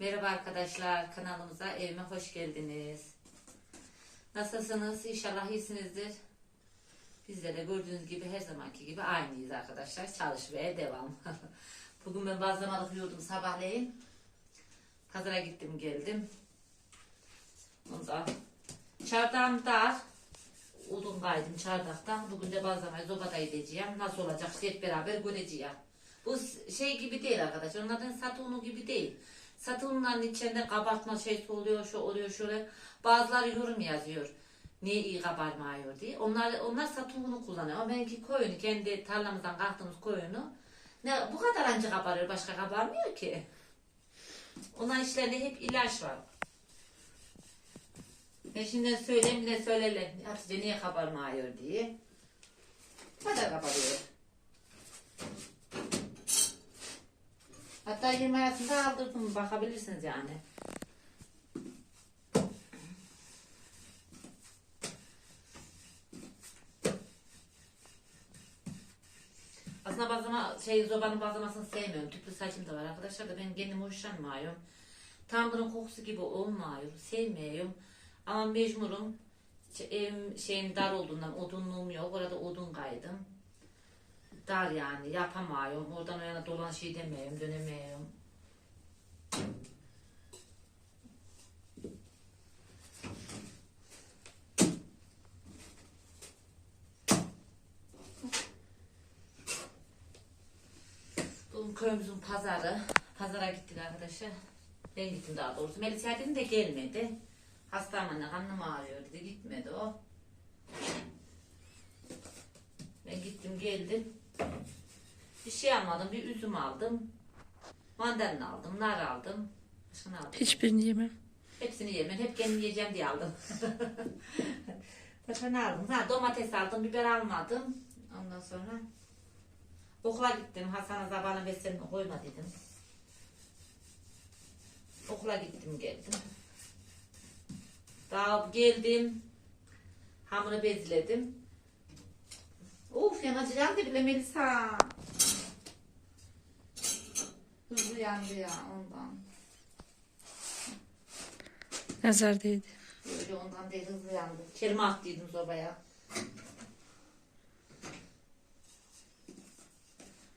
Merhaba arkadaşlar, kanalımıza, evime hoş geldiniz. Nasılsınız? İnşallah iyisinizdir. Bizde de gördüğünüz gibi her zamanki gibi aynıyız arkadaşlar. Çalışmaya devam. Bugün ben bazlamalık yiyordum sabahleyin. Pazara gittim geldim. Ondan çardağım dar. Odun kaydım çardaktan. Bugün de bazlamayı zobada edeceğim. Nasıl olacak hep beraber göreceğiz. Bu şey gibi değil arkadaşlar. Onların satı unu gibi değil. Satı unların içinde kabartma şeysi oluyor, şu oluyor, şöyle. Bazıları yorum yazıyor. Niye iyi kabarmıyor diye. Onlar onlar satı unu kullanıyor. Ama benimki koyunu, kendi tarlamızdan kalktığımız koyunu. Ne, bu kadar anca kabarıyor, başka kabarmıyor ki. Onların içlerinde hep ilaç var. Ben şimdiden söyleyeyim de söylerler. Hatice niye kabarmıyor diye. Bu kadar kabarıyor. Hatta 20 ayasında aldırdım bakabilirsiniz yani. Aslında bazlama şey zobanın bazlamasını sevmiyorum. Tüplü saçım da var arkadaşlar da ben kendim hoşlanmıyorum. Tam bunun kokusu gibi olmuyor. Sevmiyorum. Ama mecburum. Evim şeyim dar olduğundan odunluğum yok. Orada odun kaydım. Dar yani yapamıyorum. Oradan o yana dolan şey demiyorum, dönemiyorum. Köyümüzün pazarı. Pazara gittik arkadaşlar. Ben gittim daha doğrusu. Melis Yadin de gelmedi. Hastayım karnım ağrıyor dedi. Gitmedi o. Ben gittim geldim. Bir şey almadım. Bir üzüm aldım. Mandalina aldım. Nar aldım. Ne aldım? Hiçbirini yemem. Hepsini yemem. Hep kendim yiyeceğim diye aldım. Başka ne aldım? Ha, domates aldım. Biber almadım. Ondan sonra okula gittim. Hasan'a zabanı beslenme koyma dedim. Okula gittim geldim. Daha geldim. Hamuru bezledim. Uf yanacağım da bile Melisa. Hızlı yandı ya ondan. Nazar değdi. Böyle ondan değil hızlı yandı. Kelime attıydım sobaya.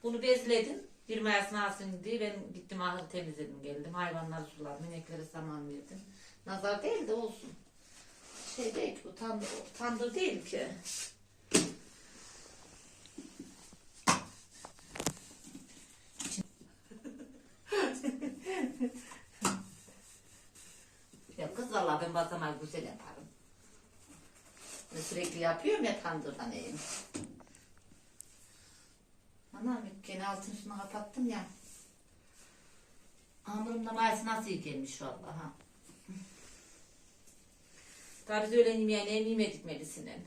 Bunu bezledim. Bir mayasını alsın diye ben gittim ahırı temizledim geldim. Hayvanları suladım, ineklere saman verdim. Nazar değil de olsun. Şey değil ki bu tandır, tandır değil ki. Ya kız valla ben bazlamayı güzel yaparım. Ben sürekli yapıyorum ya tandırdan yiyeyim. Anam gene altın üstüne kapattım ya. Hamurumda mayası nasıl iyi gelmiş valla ha. Daha biz öğlen yemeğine yemedik Melis'inin.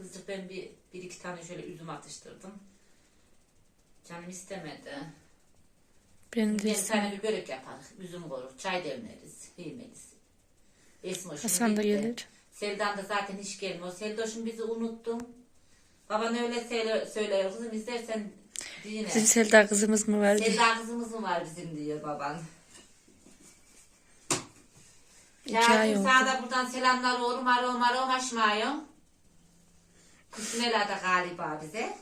Azıcık ben bir, bir iki tane şöyle üzüm atıştırdım. Canım istemedi. Benim de Bir tane bir börek yaparız. Üzüm korur. Çay demleriz. Yemeliz. Esmoş'un Hasan da gitti. gelir. Seldan da zaten hiç gelmiyor. Seldoş'um bizi unuttum. Baban öyle söyle, söylüyor. Kızım istersen dine. Bizim Selda kızımız mı var diye. Selda kızımız mı var bizim diyor baban. İki ay Ya oldu. buradan selamlar oğlum. Arom arom aşmayın. Kısmela da galiba bize.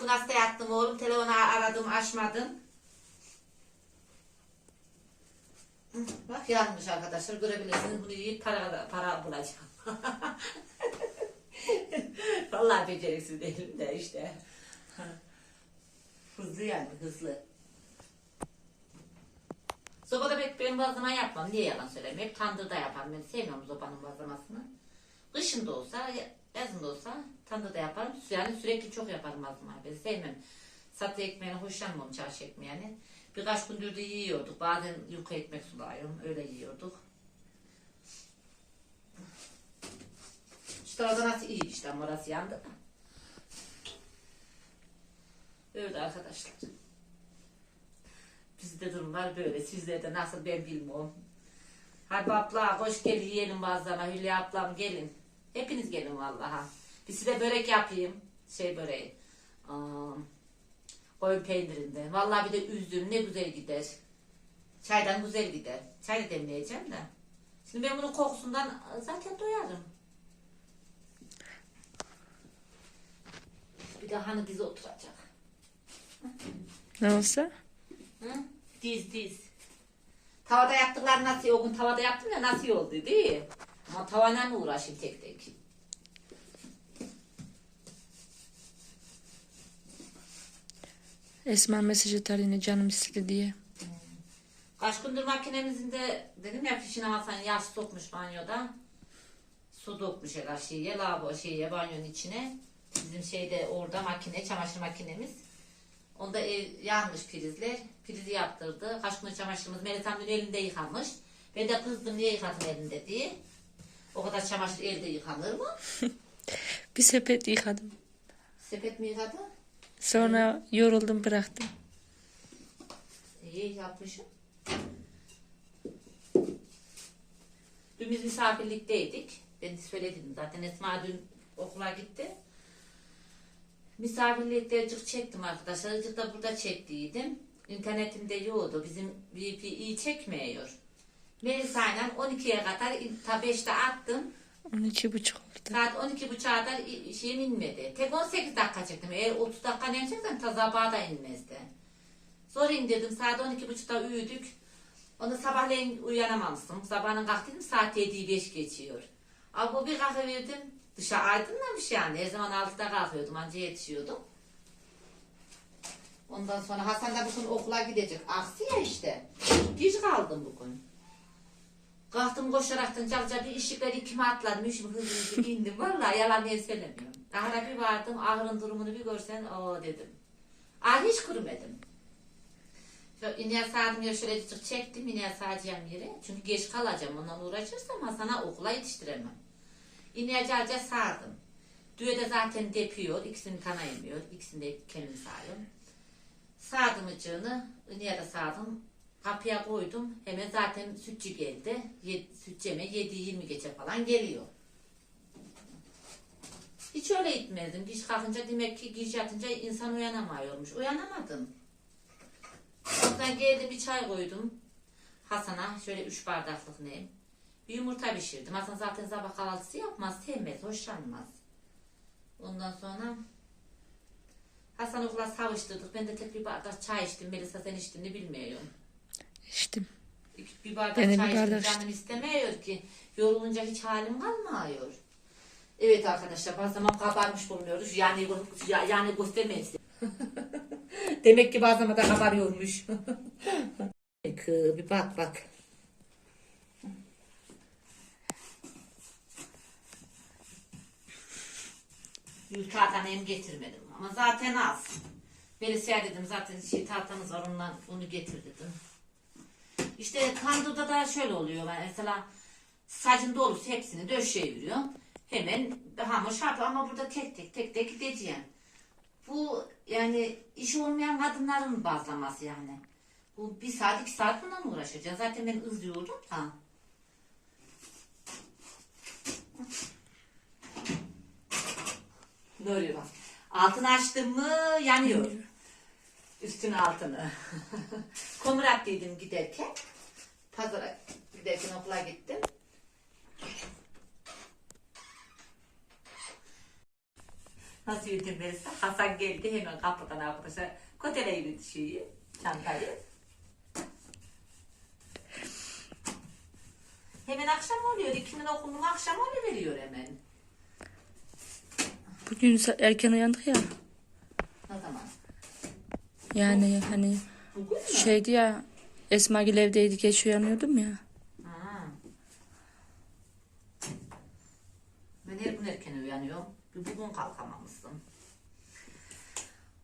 Gün hasta yattım oğlum. Telefonu aradım açmadın. Hı, Bak yanmış arkadaşlar görebilirsiniz. Bunu yiyip para, para bulacağım. Vallahi beceriksiz değilim de işte. hızlı yani hızlı. Sobada pek ben bazlama yapmam. Niye yalan söyleyeyim? Hep tandırda yaparım. Ben sevmiyorum sobanın bazlamasını. Kışın da olsa, ya- yazın da olsa tandırda yaparım. Yani sürekli çok yaparım bazlamayı. Ben sevmem. Satı ekmeğine hoşlanmam çarşı ekmeğini. Birkaç gündür de yiyorduk. Bazen yuka ekmek sulayıyorum. Öyle yiyorduk. İşte orada nasıl iyi işte orası yandı. Öyle arkadaşlar. Bizde durumlar böyle. Sizlerde nasıl ben bilmiyorum. Hadi abla hoş gel yiyelim bazlama. Hülya ablam gelin. Hepiniz gelin vallaha. Bir size börek yapayım. Şey böreği. Aa, koyun peynirinden. Vallahi bir de üzüm ne güzel gider. Çaydan güzel gider. Çay da demleyeceğim de. Şimdi ben bunun kokusundan zaten doyarım. Bir de hani diz oturacak. Ne olsa? Hı? Diz diz. Tavada yaptıklar nasıl o gün tavada yaptım ya nasıl oldu değil mi? Ama tavayla mı uğraşayım tek tek? Esma mesaj atar yine canım istedi diye. Kaç gündür makinemizin de dedim ya fişini Hasan yaş sokmuş banyoda. Su dökmüş her şeye, lavabo şeye, banyonun içine. Bizim şeyde orada makine, çamaşır makinemiz. Onda ev yanmış prizler. Prizi yaptırdı. Kaç gündür çamaşırımız Melis Hanım'ın elinde yıkamış. Ben de kızdım niye yıkadın elinde diye. O kadar çamaşır elde yıkanır mı? Bir sepet yıkadım. Sepet mi yıkadı? Sonra yoruldum bıraktım. İyi yapmışım. Dün biz misafirlikteydik. Ben söyledim zaten Esma dün okula gitti. Misafirlikte ıcık çektim arkadaşlar. Icık da burada çektiydim. İnternetimde yoktu. Bizim VP iyi çekmiyor. Melisa'yla 12'ye kadar ta 5'te attım. 12 buçuk oldu. Saat 12.30'a kadar i- şeyim inmedi. Tek 18 dakika çektim. Eğer 30 dakika ne çeksem ta sabaha da inmezdi. Sonra indirdim. Saat 12.30'da uyuduk. Onu sabahleyin uyanamamıştım. Sabahın kalktım saat 7'yi 5 geçiyor. Bu bir kalkıverdim. Dışarı aydınlamış yani. Her zaman 6'da kalkıyordum. Anca yetişiyordum. Ondan sonra Hasan da bugün okula gidecek. Aksi ya işte. Geç kaldım bugün. Kalktım koşaraktan calca bir ışıkları kime atladım. Üşüm hızlı indim. Vallahi yalan diye söylemiyorum. Ahıra bir vardım. Ahırın durumunu bir görsen o dedim. Ahır hiç kurumadım. Şöyle İneğe sağdım ya şöyle cıcık çektim. İneğe sağacağım yere. Çünkü geç kalacağım. Ondan uğraşırsam Hasan'a okula yetiştiremem. İneğe calca sağdım. Düğe de zaten depiyor. İkisini tanıyamıyor. İkisini de kendim sağıyorum. Sağdım ıcığını. İneğe de sağdım. Kapıya koydum. Hemen zaten sütçü geldi. Ye, sütçeme 7-20 geçe falan geliyor. Hiç öyle gitmezdim. Giş kalkınca demek ki giş yatınca insan uyanamıyormuş. Uyanamadım. Ondan geldim bir çay koydum. Hasan'a şöyle üç bardaklık neyim. Bir yumurta pişirdim. Hasan zaten sabah kahvaltısı yapmaz. Sevmez, hoşlanmaz. Ondan sonra Hasan okula savuşturduk. Ben de tek bir bardak çay içtim. Melisa sen içtin mi bilmiyorum. İçtim. Bir bardak bir çay içtim. bardak Canım istemiyor ki. Yorulunca hiç halim kalmıyor. Evet arkadaşlar bazı zaman kabarmış bulunuyoruz. Yani ya- yani göstermeyiz. Demek ki zaman da kabarıyormuş. Bir bak bak. Yük tahtanı getirmedim ama zaten az. Melisa'ya dedim zaten şey tahtamız var ondan onu getir dedim. İşte tandırda da şöyle oluyor mesela sacın dolusu hepsini döşeyiveriyor. Hemen hamur şarp ama burada tek tek tek tek gideceğim. Bu yani iş olmayan kadınların bazlaması yani. Bu bir saat iki saat bundan uğraşacağız. Zaten ben ızlıyordum da. Ne oluyor bak. Altını açtım mı yanıyor. Üstünü altını. Komur attıydım giderken. Pazara giderken okula gittim. Nasıl yürüdüm Melisa? Hasan geldi hemen kapıdan arkadaşlar. Koteleyi şeyi, çantayı. Hemen akşam oluyor. İkinin okulunun akşam veriyor hemen. Bugün sa- erken uyandık ya. Ne zaman? Yani hani Bugün mü? şeydi ya Esma Gül evdeydi geç uyanıyordum ya. Ha. Ben her gün erken uyanıyorum. Bir bugün kalkamamışsın.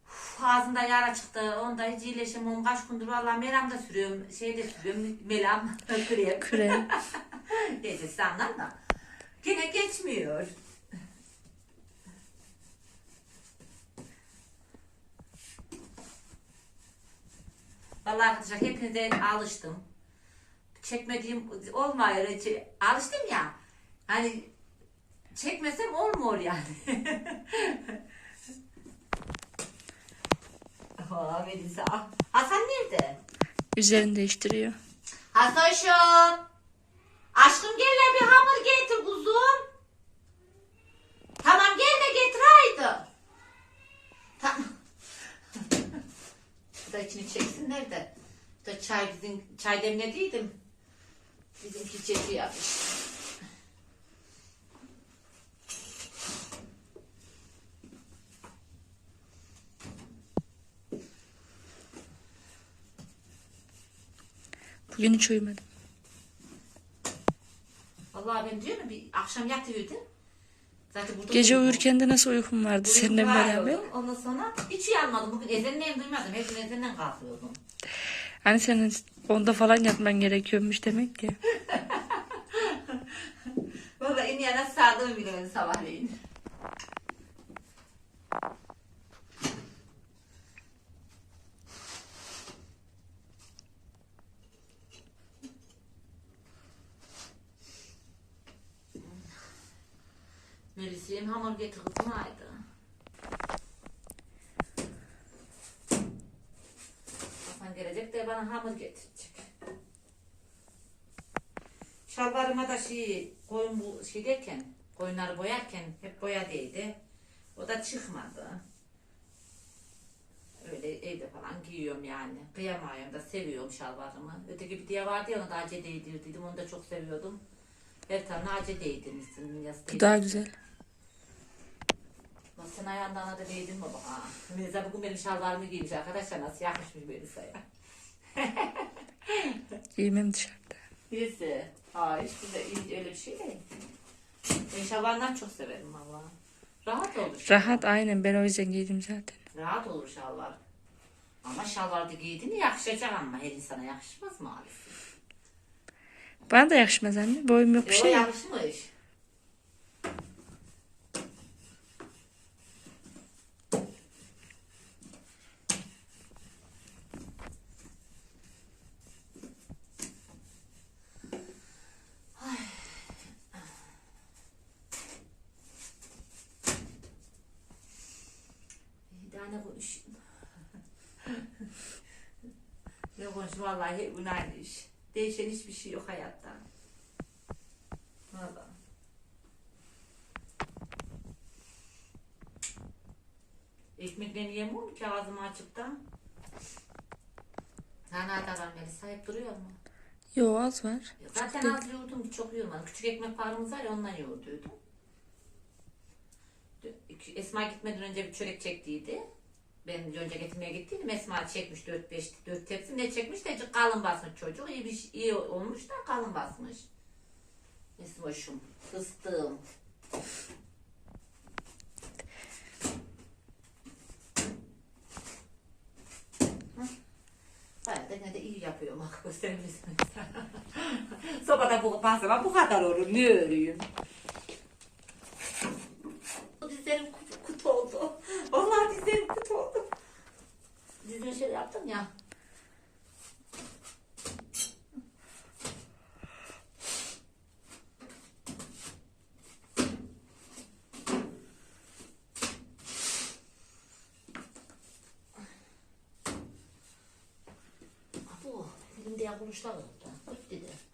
Uf, Ağzımda yara çıktı. Onda hiç iyileşemem. Kaç gündür valla meram da sürüyorum. Şey de sürüyorum. Melam. Krem. Krem. Neyse size anlam da. Gene geçmiyor. Vallahi arkadaşlar hepinize alıştım. Çekmediğim olmuyor. Alıştım ya. Hani çekmesem olmuyor yani. Aa, Melisa. Hasan nerede? Üzerini değiştiriyor. Hasoşum. Aşkım gel de bir hamur getir kuzum. Tamam gel de getir haydi. Tamam. Bu da içini çeksinler de. Bu da çay bizim çay demlediydim. Bizimki çeki yapmış. Bugün hiç uyumadım. Vallahi ben diyorum bir akşam yatıyordum. Zaten burada Gece uyurken de nasıl uykum vardı seninle beraber. uyuyordum. Ondan sonra hiç uyanmadım. Bugün ezanından duymadım. Hep ezanından kalkıyordum. Hani senin onda falan yatman gerekiyormuş demek ki. Valla en yana sağdığımı bilemedim sabahleyin. Hamur getir kızım haydi. Hasan gelecek de bana hamur getirecek. Şalvarıma da şey koyun bu şey derken koyunları boyarken hep boya değdi. O da çıkmadı. Öyle evde falan giyiyorum yani. Kıyamıyorum da seviyorum şalvarımı. Öteki bir diye vardı ya onu da ace değdirdiydim. Onu da çok seviyordum. Her tane ace değdirmişsin. Bu daha güzel. Sen ayağından da değdin mi bak? Melisa bugün benim şalvarımı giymiş arkadaşlar. Nasıl yakışmış Melisa'ya. Giymem dışarıda. Birisi. De iyi öyle bir şey değil. Ben şalvardan çok severim valla. Rahat olur. şalvar. Rahat aynen ben o yüzden giydim zaten. Rahat olur şalvar. Ama şalvar da giydin yakışacak ama her insana yakışmaz maalesef. Bana da yakışmaz anne. Boyum yok bir Yo şey yok. yakışmış. Ay. Bir tane konuşayım. ne konuşayım vallahi hep aynı iş. Değişen hiçbir şey yok hayatta. Valla. Ekmeklerini yemiyor mu ki ağzımı açıp da? Hala da var Melisa hep duruyor mu? Yo az var. Zaten değil. az yoğurdum ki çok yoğurmadım. Küçük ekmek paramız var ya ondan yoğurduydum. Esma gitmeden önce bir çörek çektiydi. Ben önce getirmeye gittiydim. Esma çekmiş 4-5 4 tepsi ne çekmiş de kalın basmış çocuk. İyi, bir, şey- iyi olmuş da kalın basmış. Esmoşum, fıstığım. Bayağı da yine de iyi yapıyorum bak gösterebilirsin. Sobada bu basma bu kadar olur. Ne örüyüm? Dizlerim kutu, kutu oldu. Vallahi dizlerim kutu oldu. Dizimi şöyle yaptım ya. Bu elimde yakuluşlar oldu. Öt dedi.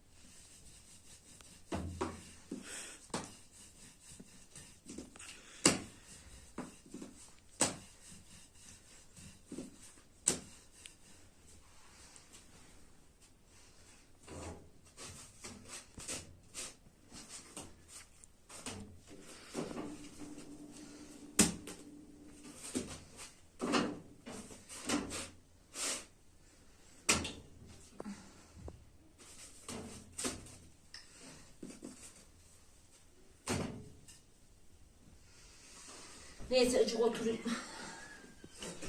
Neyse acık oturayım.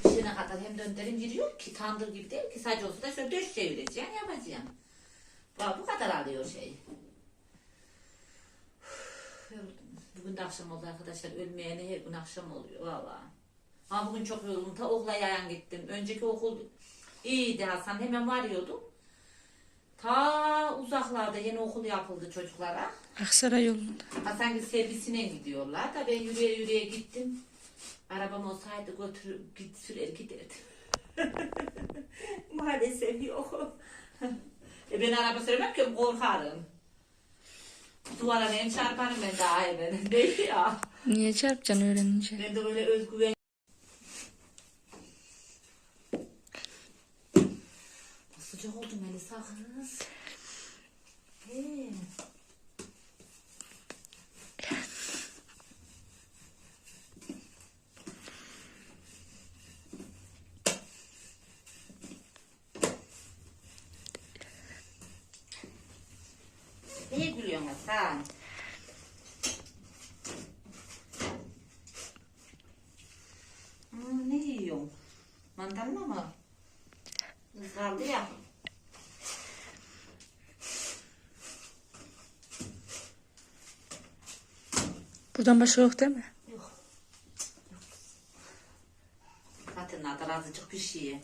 Pişene kadar hem döndürüm giriyor ki tandır gibi değil ki sadece olsa da şöyle döş çevireceğim yapacağım. Bak bu kadar alıyor şey. Bugün de akşam oldu arkadaşlar. Ölmeyene her gün akşam oluyor valla. Ama bugün çok yoruldum. Ta okula yayan gittim. Önceki okul iyiydi Hasan. Hemen varıyordum. Ta uzaklarda yeni okul yapıldı çocuklara. Aksaray yolunda. Hasan servisine gidiyorlar da ben yürüye yürüye gittim. Arabam olsaydı götür git sürer giderdim. Maalesef yok. E ben araba süremem ki korkarım. Duvara nem çarparım ben daha hemen. Değil ya. Niye çarpacaksın öğrenince? Ben de böyle özgüven. Sıcak oldu Melisa kız. He. Niye Aa, ne yiyorsun? Mandalina mı? Kaldı ya. Buradan başka yok değil mi? Yok. Zaten nadir azıcık bir şey.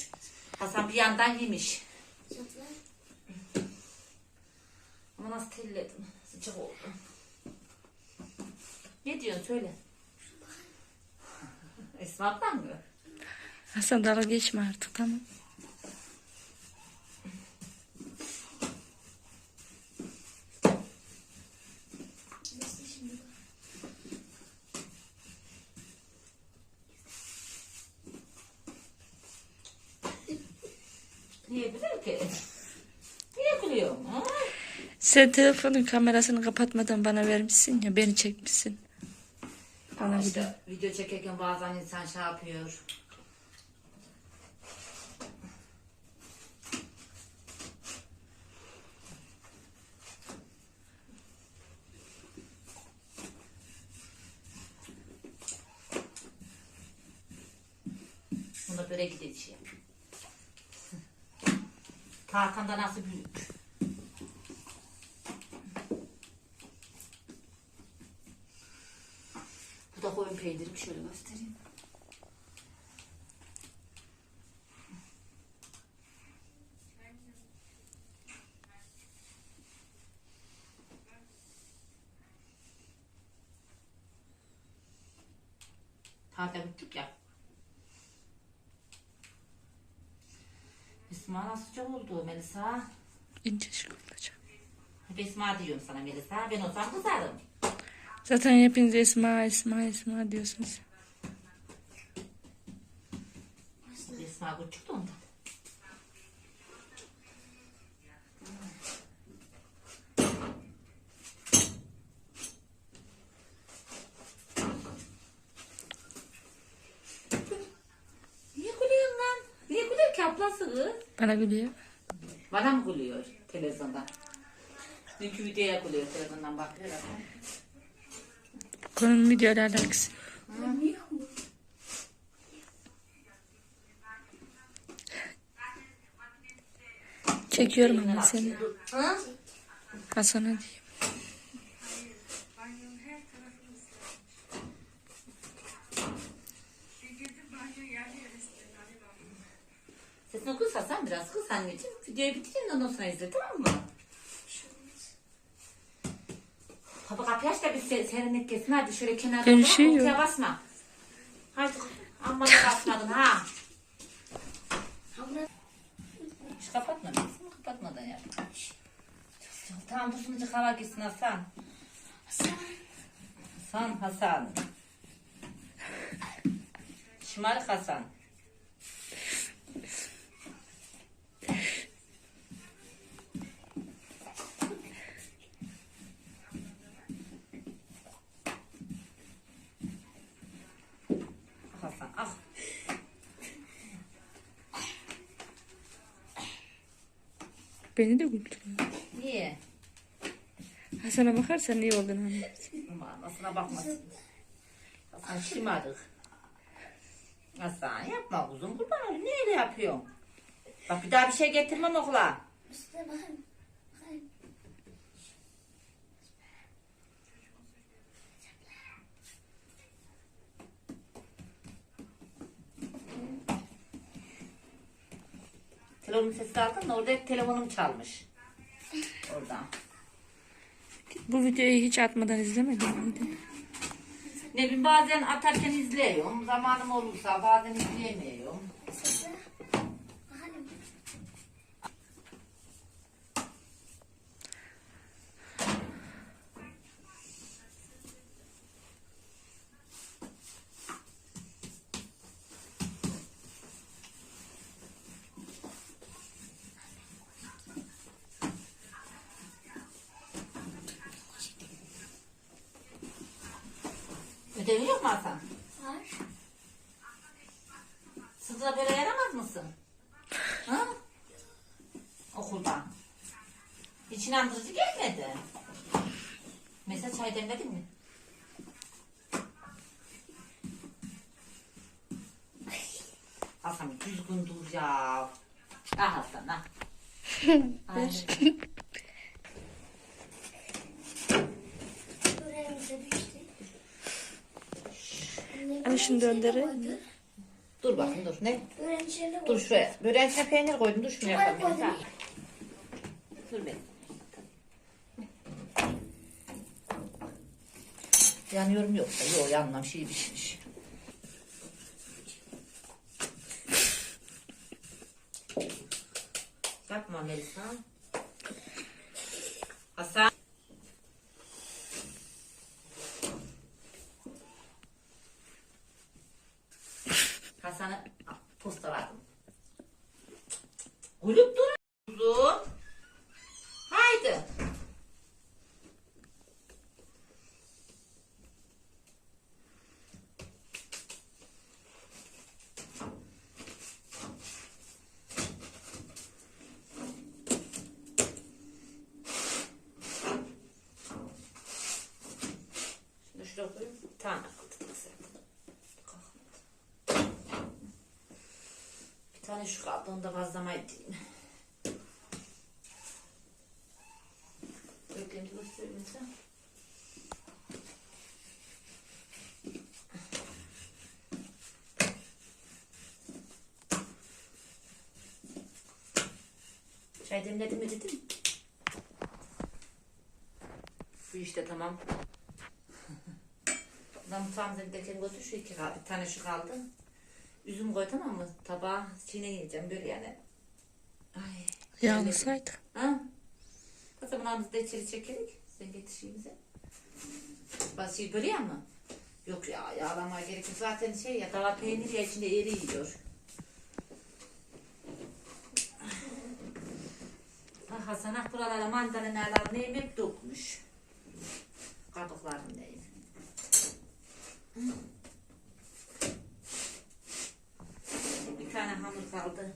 Hasan bir yandan yemiş. Ama nasıl telledim. Sıcak oldu. Ne diyorsun söyle. Esma ablan mı? Hasan dalga geçme artık tamam. Ki? Niye gülüyorsun? Ha? Sen telefonun kamerasını kapatmadan bana vermişsin ya beni çekmişsin. Bana bir de. İşte video çekerken bazen insan şey yapıyor. Buna böyle gideceğim. Tarkan'da nasıl büyük? Bu da koyun peynirim şöyle göstereyim. Taze bittik ya. Esma nasıl sıcak oldu Melisa? İnce şey olacak. Esma diyorum sana Melisa. Ben olsam kızarım. Zaten hepiniz Esma Esma Esma diyorsunuz. Esma küçük de ondan. Niye gülüyorsun lan? Niye gülüyor ki ablası kız? Bana gülüyor. Bana mı gülüyor televizyonda? Dünkü videoya gülüyor televizyondan bakıyor. Konunun videoyla alakası. Çekiyorum ama seni. Hı? Hasan'a diyeyim. Sesini kısarsan biraz kıs anneciğim. Videoyu bitireyim de ondan sonra izle tamam mı? Kapı kapıyı aç da bir se- serinlik kesin. Hadi şöyle kenarda Ben dur, şey yok. ortaya basma. Hadi amma da basmadın ha. Hiç kapatma. Bizim kapatmadan yap. Tamam dursun azıcık hava gitsin Hasan. Hasan Hasan. Şımarık. Hasan ah. Beni de güldürüyor. Niye? Hasan'a bakarsan iyi olduğunu anlarsın. Ama anasına bakmasın. Hasan şımarık. Hasan yapma kuzum kurban olayım. Niye öyle yapıyorsun? Bak bir daha bir şey getirmem okula. Telefonun sesi aldın da orada hep telefonum çalmış. Oradan. Bu videoyu hiç atmadan izlemedin miydi? Ne bileyim bazen atarken izliyorum. Zamanım olursa bazen izleyemiyorum. Ödevin yok mu Hasan? Var. Sınıfta böyle yaramaz mısın? Ha? Okuldan. Hiç inandırıcı gelmedi. Mesela çay demledin mi? Hasan düzgün dur ya. Ah Hasan ah. Aynen. Böreğimize düştü. Anne, Hani şunu böreğin içine döndüreyim koydu. Dur bakın dur. Ne? İçine Dur şuraya. Böreğin içine peynir koydum. Dur Şuraya koydum. Tamam. Dur be. Yanıyorum yoksa. Yok yanmam şey pişmiş. Yapma Melisa. Hasan. Hasan'a posta verdim. Gülüp dur. Kuzum. Haydi. Şunu şuraya koyayım. Tamam. aldık sen. Bir tane şu kaldı. Onu da edeyim. Beklenti göstereyim sen. Çay demledim mi dedim. Bu işte tamam. Ben mutfağımıza giderken götür şu iki kaldı. Bir tane şu kaldı. Üzüm koy tamam mı? Tabağa çiğne yiyeceğim böyle yani. Ay. Yağlasaydı. Ha? Zaman biz de içeri çekelim. Sen getir şeyimizi. Bazı şey böyle ya mı? Yok ya yağlamaya gerek yok. Zaten şey ya dava peynir ya içinde eriyor. Ah Hasan ah buralara mandalinalar neyim hep dökmüş. Kabuklarını neyim. Bir tane hamur kaldı.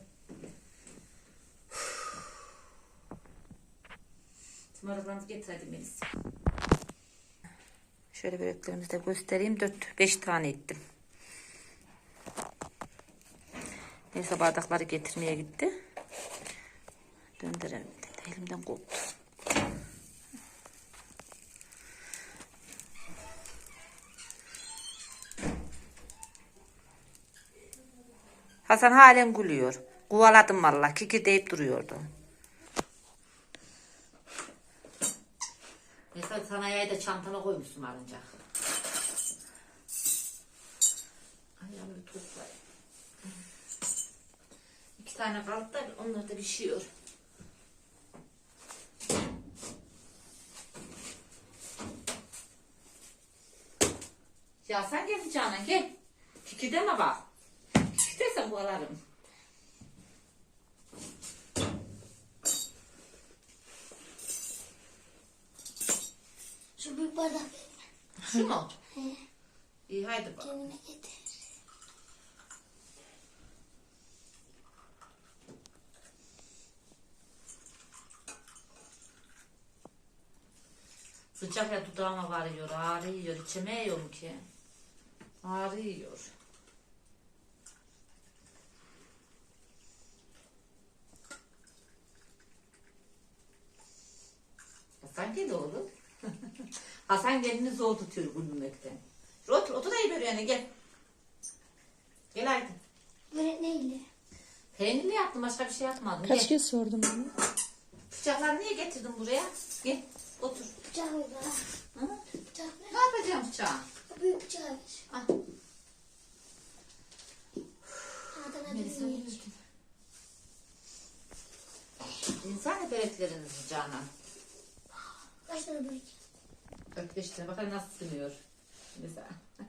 Tımarıklarımızı getirdim Melis. Şöyle böreklerimizi de göstereyim. 4-5 tane ettim. Neyse bardakları getirmeye gitti. Döndürelim. Elimden koptu. Hasan halen gülüyor. Kovaladım valla. Kiki deyip duruyordu. Mesela sanayiye de çantana koymuşsun arınca. Ayağımı toplayayım. İki tane kaldı da onlar da pişiyor. Ya sen gel Canan gel. Kiki deme bak. Bu alarım. Şu büyük bardak Şu mu? He. İyi haydi bak. kendine getir. Sıcak ya dudağıma varıyor, ağrıyor, içemiyorum ki. Ağrıyor. Hasan geldi oğlum. Hasan kendini zor tutuyor gülmekten. Otur, otur da iyi böyle yani gel. Gel haydi. Börek neyle? Peynirli yaptım başka bir şey yapmadım. Kaç Gel. kez sordum onu. Bıçakları niye getirdin buraya? Gel otur. Bıçak bana. Hı? Bıçak ver. Ne yapacağım bıçağı? Büyük bıçak. Adana yürüdü. İnsan hep börekleriniz Canan. Kaç tane börek? Tane bakalım nasıl sınıyor. Mesela.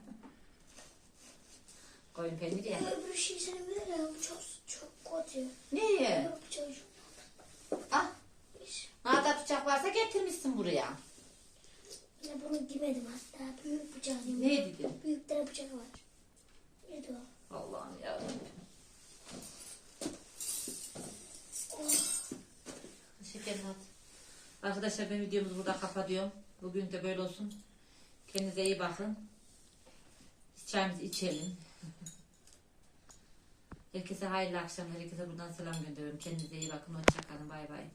Koyun peyniri ya. Öbür şey seni bilir ya. Bu çok çok kotuyor. Niye? Yok şu. Ah. Nerede bıçak varsa getirmişsin buraya. Ne bunu Onu gimedim hatta. Büyük bıçağı yedim. Ne dedin? Büyük tane bıçak var. Neydi o? Allah'ım ya. Şekerini at. Arkadaşlar ben videomuzu burada kapatıyorum. Bugün de böyle olsun. Kendinize iyi bakın. Biz çayımızı içelim. Herkese hayırlı akşamlar. Herkese buradan selam gönderiyorum. Kendinize iyi bakın. Hoşçakalın. Bay bay.